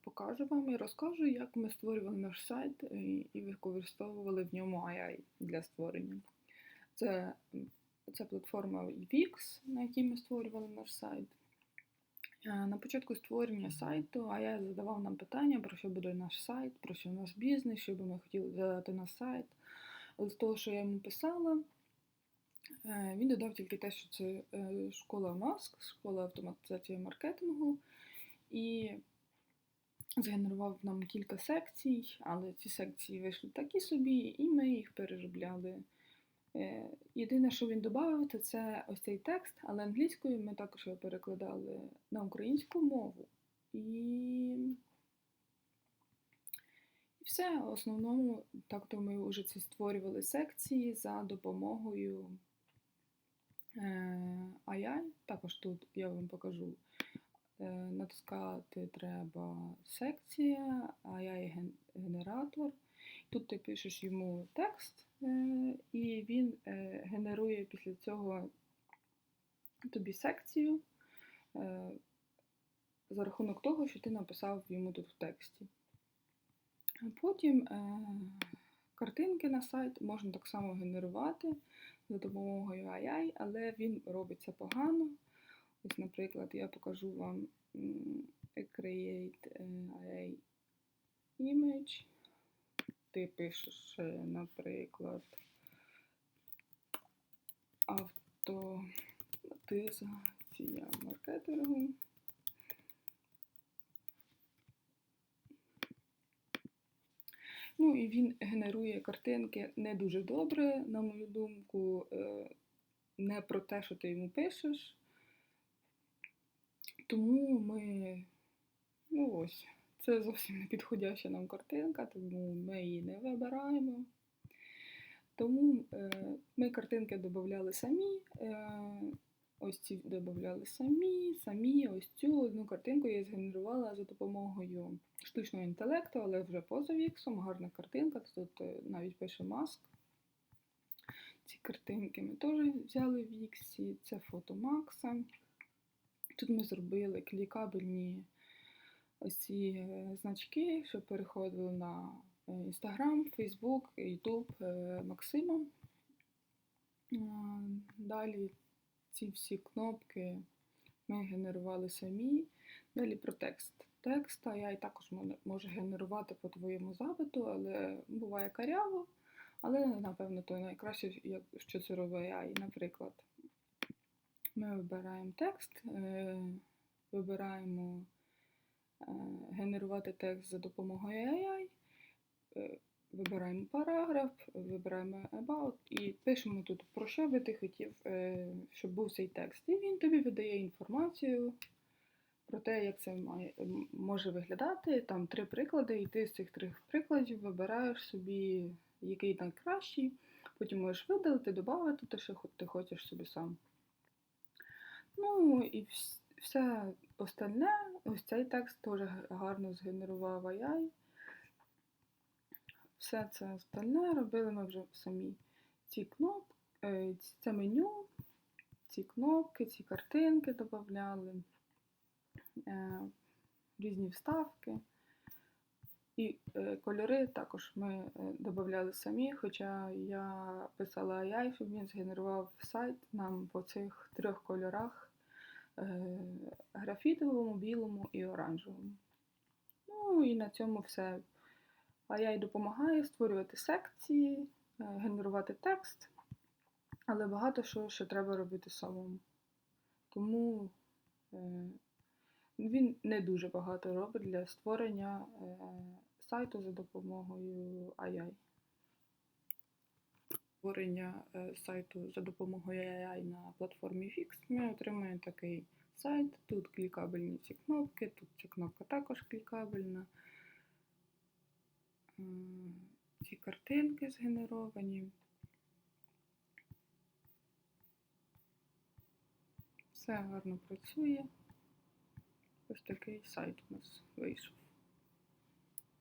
покажу вам і розкажу, як ми створювали наш сайт і використовували в ньому AI для створення. Це, це платформа Wix, на якій ми створювали наш сайт. Е, На початку створення сайту AI задавав нам питання, про що буде наш сайт, про що наш бізнес, що би ми хотіли додати на сайт. З того, що я йому писала, е, він додав тільки те, що це е, школа Маск, школа автоматизації маркетингу, і згенерував нам кілька секцій, але ці секції вийшли такі собі, і ми їх переробляли. Е, Єдине, що він додав, то це ось цей текст, але англійською ми також його перекладали на українську мову. І і все. В основному так то ми вже ці створювали секції за допомогою е, AI. Також тут я вам покажу. Е, Натискати треба секція, AI-генератор. Тут ти пишеш йому текст, е, і він е, генерує після цього тобі секцію за рахунок того, що ти написав йому тут в тексті. Потім картинки на сайт можна так само генерувати за допомогою AI, але він робиться погано. Ось, наприклад, я покажу вам Create е, Image. Ти пишеш, е, наприклад, автоматизація маркетингу. Ну і він генерує картинки не дуже добре, на мою думку, е, не про те, що ти йому пишеш. Тому ми, ну ось, це зовсім не підходяща нам картинка, тому ми її не вибираємо. Тому е, ми картинки додавали самі. Е, ось ці додавали самі, самі. Ось цю одну картинку я згенерувала за допомогою штучного інтелекту, але вже поза віксом. Гарна картинка. Тут е, навіть пише маск. Ці картинки ми теж взяли в Віксі. Це фото Макса. Тут ми зробили клікабельні ось ці е, значки, що переходили на Інстаграм, Фейсбук, Ютуб Максима. Е, Далі ці всі кнопки ми генерували самі. Далі про текст. Текст я і також можу генерувати по твоєму запиту, але буває каряво. Але, напевно, то найкраще, що це робить AI. Наприклад, ми вибираємо текст, е, вибираємо е, генерувати текст за допомогою AI, е, вибираємо параграф, вибираємо About і пишемо тут, про що би ти хотів, щоб був цей текст. І він тобі видає інформацію про те, як це може виглядати. Там три приклади, і ти з цих трьох прикладів вибираєш собі, який найкращий. Потім можеш видалити, додати те, що ти хочеш собі сам. Ну і все остальне, ось цей текст теж гарно згенерував AI. Все це остальне робили ми вже самі. Ці кнопки, це меню, ці кнопки, ці картинки додавали, різні вставки. І кольори також ми додавали самі, хоча я писала AI, щоб він згенерував сайт нам по цих трьох кольорах графітовому, білому і оранжевому. Ну і на цьому все. AI допомагає створювати секції, генерувати текст, але багато що ще треба робити самому. Тому він не дуже багато робить для створення сайту за допомогою AI. Створення сайту за допомогою AI на платформі Fix ми отримаємо такий сайт. Тут клікабельні ці кнопки, тут ця кнопка також клікабельна. Ці картинки згенеровані. Все гарно працює. Ось такий сайт у нас вийшов.